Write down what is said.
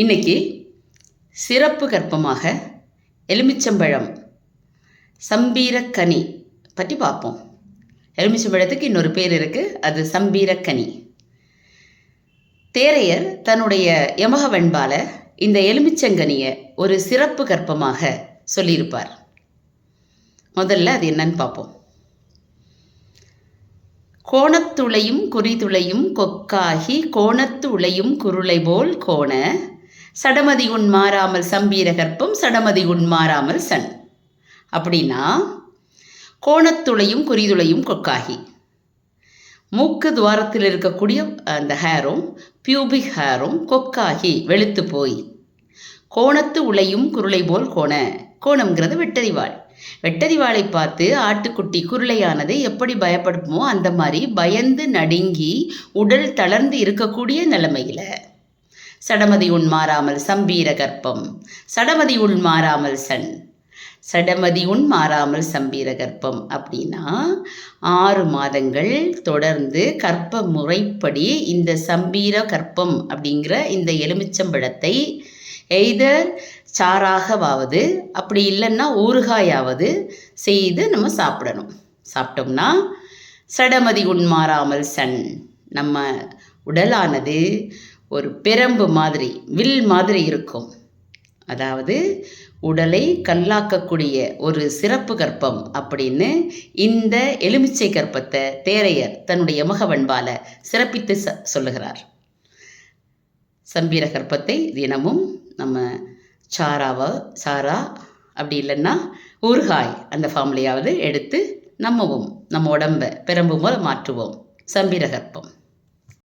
இன்னைக்கு சிறப்பு கற்பமாக எலுமிச்சம்பழம் சம்பீரக்கனி பற்றி பார்ப்போம். எலுமிச்சம்பழத்துக்கு இன்னொரு பேர் இருக்குது அது சம்பீரக்கனி. தேரையர் தன்னுடைய யமக வெண்பால இந்த எலுமிச்சங்கனியை ஒரு சிறப்பு கற்பமாக சொல்லியிருப்பார். முதல்ல அது என்னன்னு பார்ப்போம். கோணத்துளையும் குறிதுளையும் கொக்காகி கோணத்து உளையும் குருளை போல் கோண சடமதி உன் மாறாமல் சம்பீர கற்பம் சடமதி உன் மாறாமல் சன். அப்படின்னா கோணத்துளையும் குறிதுளையும் கொக்காகி. மூக்கு துவாரத்தில் இருக்கக்கூடிய அந்த ஹேரும் பியூபிக் ஹேரும் கொக்காகி வெளுத்து போய் கோணத்து உளையும் குருளை போல் கோண கோணம்ங்கிறது வெட்டறிவாள் வெட்டறிவாளை பார்த்து ஆட்டுக்குட்டி குருளையானது எப்படி பயப்படுமோ அந்த மாதிரி பயந்து நடுங்கி உடல் தளர்ந்து இருக்கக்கூடிய நிலைமையில் சடமதி உண்மாறாமல் சம்பீர கற்பம். சடமதி உண்மாறாமல் சன். சடமதி உண் மாறாமல் சம்பீர கற்பம். அப்படின்னா ஆறு மாதங்கள் தொடர்ந்து கற்ப முறைப்படி இந்த சம்பீர கற்பம் அப்படிங்கிற இந்த எலுமிச்சம்பழத்தை எய்தர் சாராகவாவது அப்படி இல்லைன்னா ஊறுகாயாவது செய்து நம்ம சாப்பிடணும். சாப்பிட்டோம்னா சடமதி உண்மாறாமல் சன். நம்ம உடலானது ஒரு பெரம்பு மாதிரி வில் மாதிரி இருக்கும். அதாவது உடலை கல்லாக்கக்கூடிய ஒரு சிறப்பு கற்பம் அப்படின்னு இந்த எலுமிச்சை கற்பத்தை தேரையர் தன்னுடைய முகவன்பால சிறப்பித்து ச சொல்லுகிறார். சம்பீர கற்பத்தை தினமும் நம்ம சாராவா சாரா அப்படி இல்லைன்னா ஊறுகாய் அந்த ஃபார்ம்லையாவது எடுத்து நம்மவும் நம்ம உடம்பை பெரம்பு போல் மாற்றுவோம். சம்பீர கற்பம்.